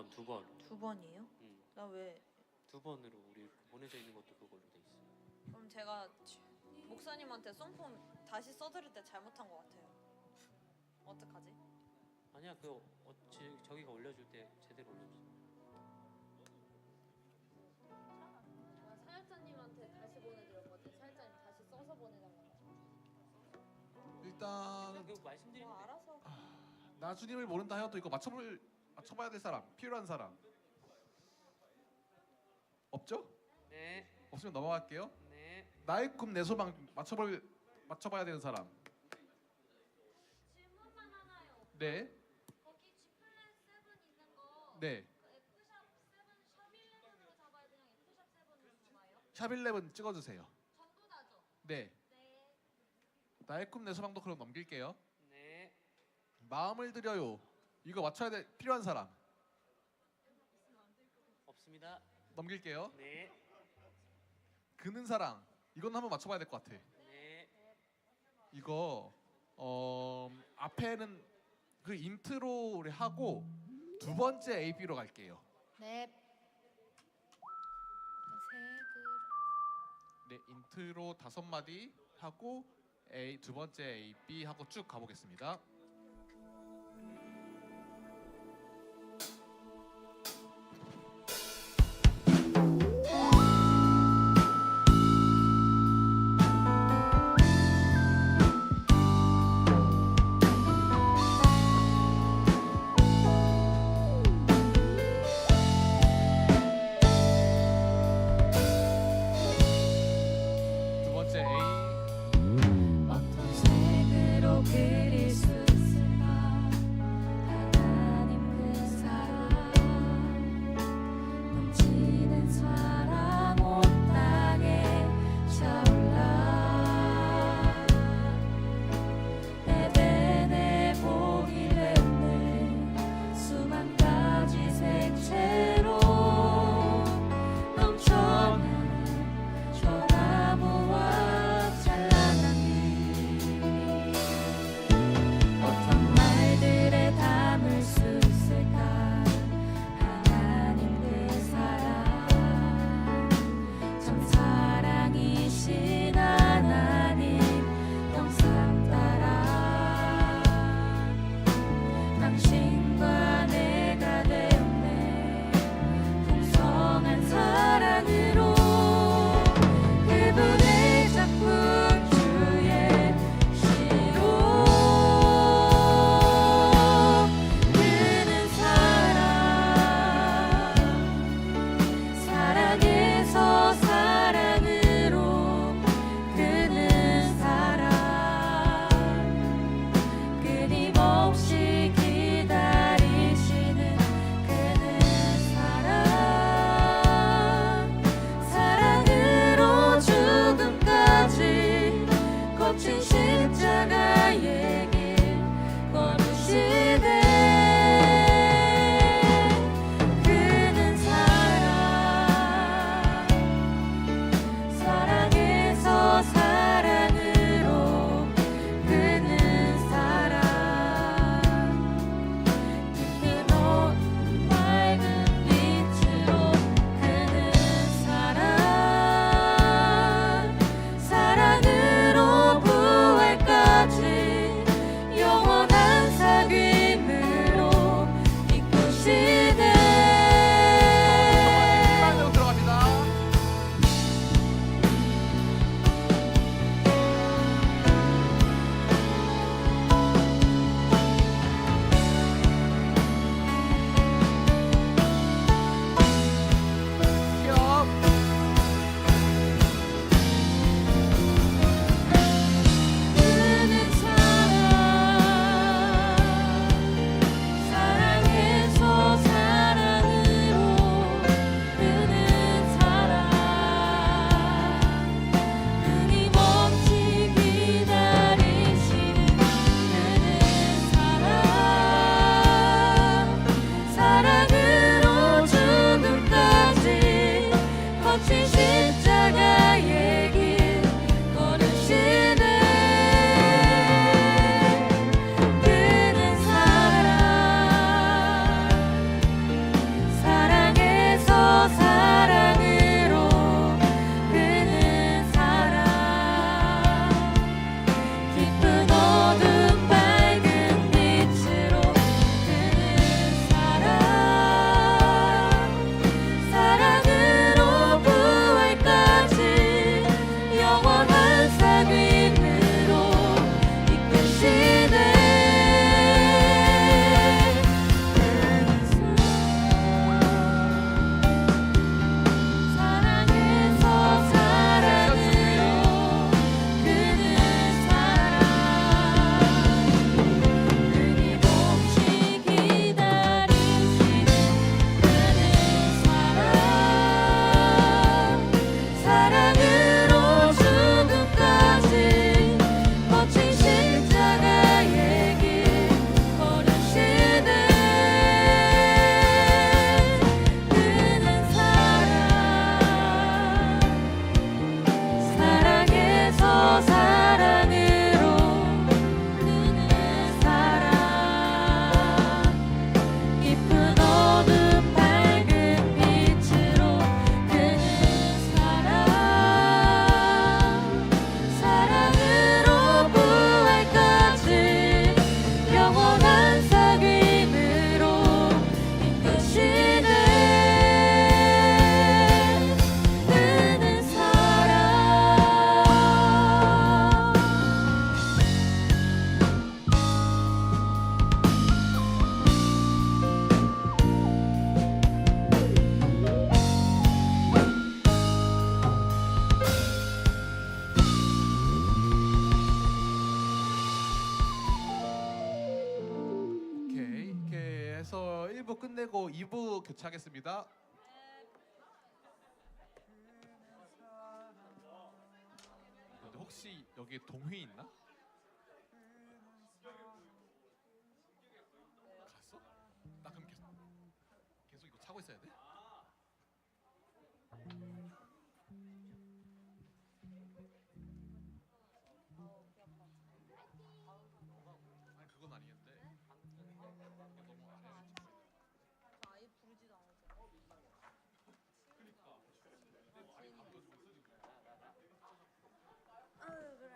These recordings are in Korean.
번, 두 번. 두 번이에요? 음, 나 왜? 두 번으로 우리 보내져 있는 것도 그걸로 돼 있어. 그럼 제가 목사님한테 송폼 다시 써드릴 때 잘못한 것 같아요. 어떡하지? 아니야, 그 어, 지, 저기가 올려줄 때 제대로 올려줘. 사역자님한테 다시 보내드렸거든. 사역자님 다시 써서 보내달라고. 일단 그냥 그 말씀드리는 뭐데 알아서. 나주님을 모른다 하여도 이거 맞춰볼 맞춰봐야 될 사람 필요한 사람 없죠? 네, 없으면 넘어갈게요. 네. 나의 꿈 내 소망 맞춰볼 맞춰봐야 되는 사람. 질문만 하나요. 네, 거기 G 플랫 7 있는 거. 네. 그 F샵 7 샵 11으로 잡아야 돼? 그냥 F샵 7으로 잡아요? 샵11 찍어주세요. 전부 다죠. 네, 네. 나의 꿈 내 소망도 그럼 넘길게요. 네. 마음을 드려요. 이거 맞춰야 될 필요한 사람 없습니다. 넘길게요. 네. 그는 사랑 이건 한번 맞춰봐야 될 것 같아. 네. 이거 어 앞에는 그 인트로를 하고 두 번째 AB로 갈게요. 네. 네, 인트로 다섯 마디 하고 A 두 번째 A, B 하고 쭉 가보겠습니다. 2부 교체하겠습니다. 근데 혹시 여기 동휘 있나? 갔어? 나 그럼 계속 계속 이거 차고 있어야 돼? 그건 아니겠는데. 이게 너무 안 해. 아예 부르지도 않았어. 아유 그래.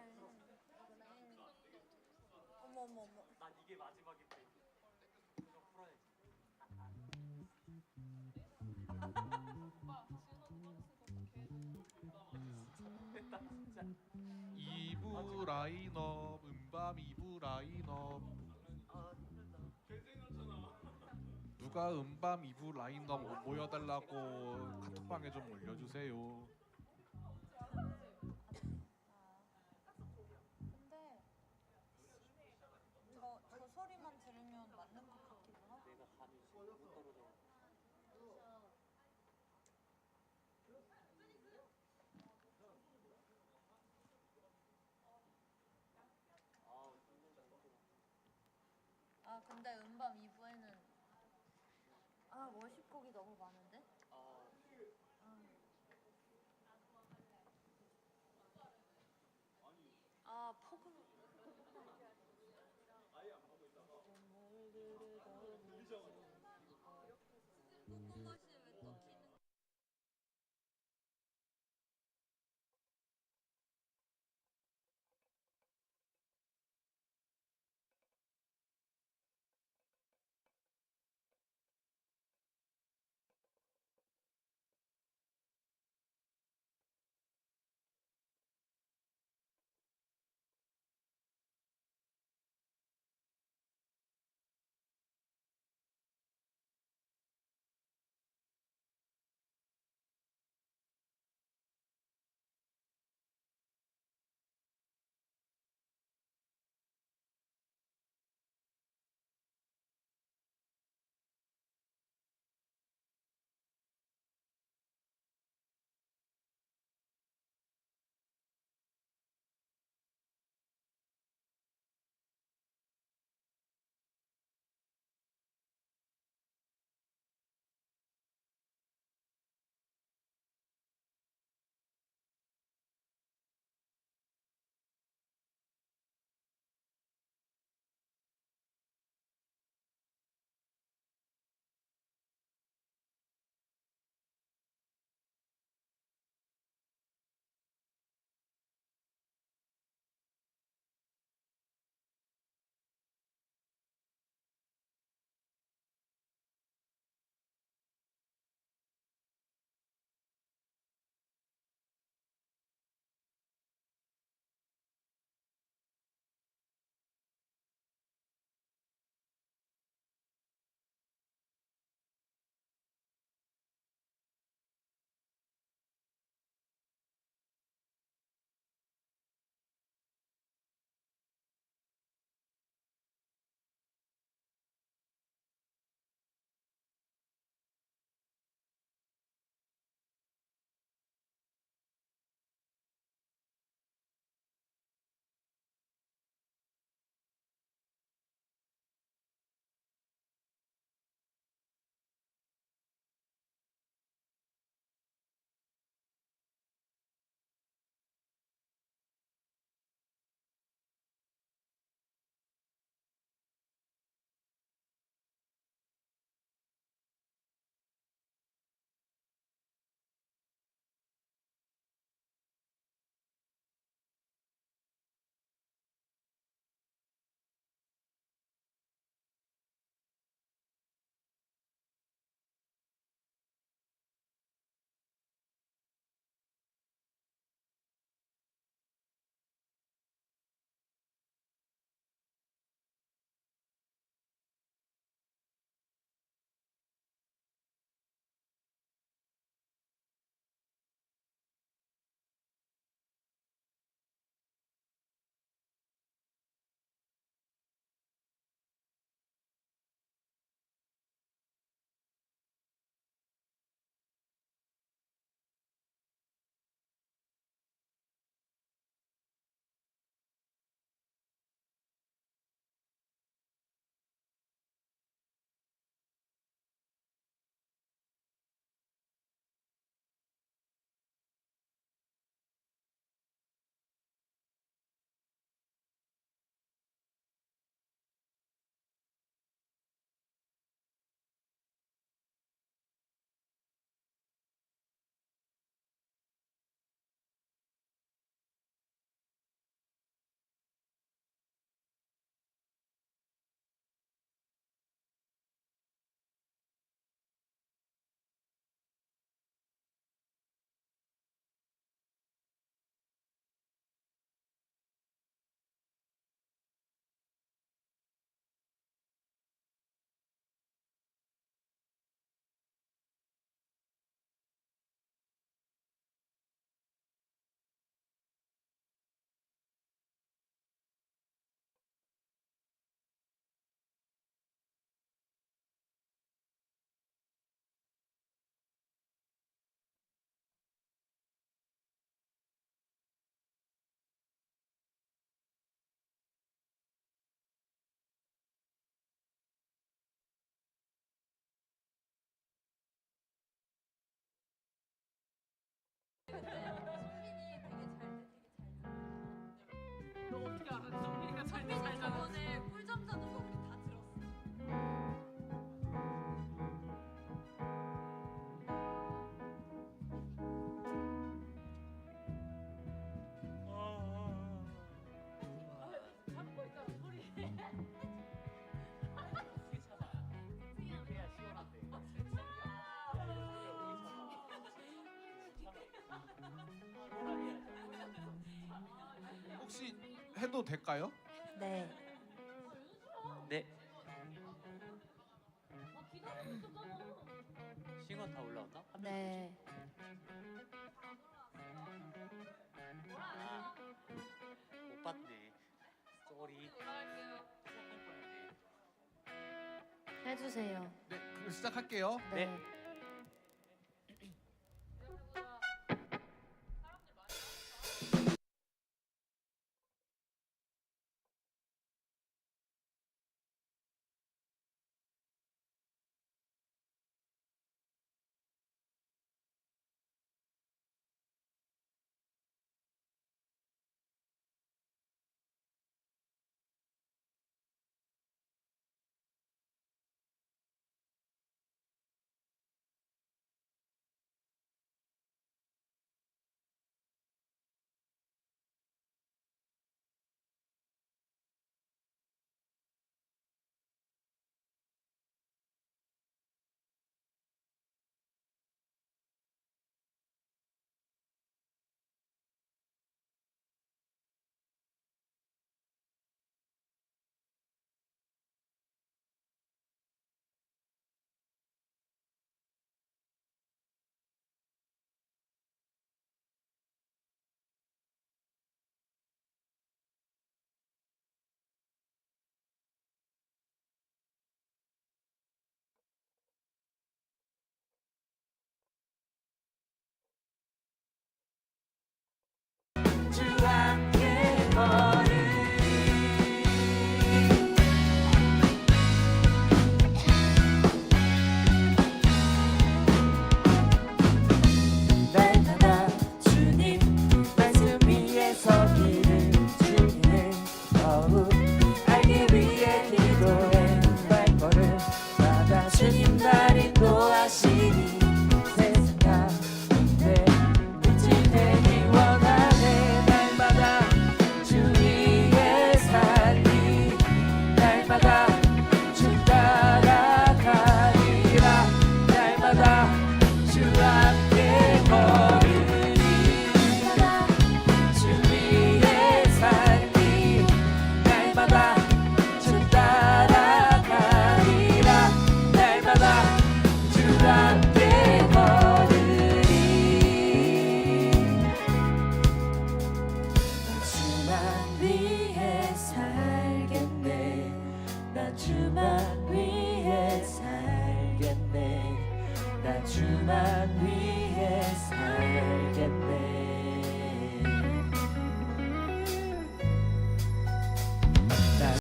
어머 어머. 난 이게 마지막인데 이거 풀어야지. 이부 라인업 음밤 이부 라인업 누가 음밤 이부 라인업 모여달라고 카톡방에 좀 올려주세요. 아 근데 음밤 2부에는 아 워십곡이 너무 많은데? 어. 아. 아 폭음 아예 안 하고 있다가 혹시 해도 될까요? 네. 네. 싱어 다 올라왔나? 네. 못 봤네. 쏘리. 해주세요. 네, 그럼 시작할게요. 네. 네.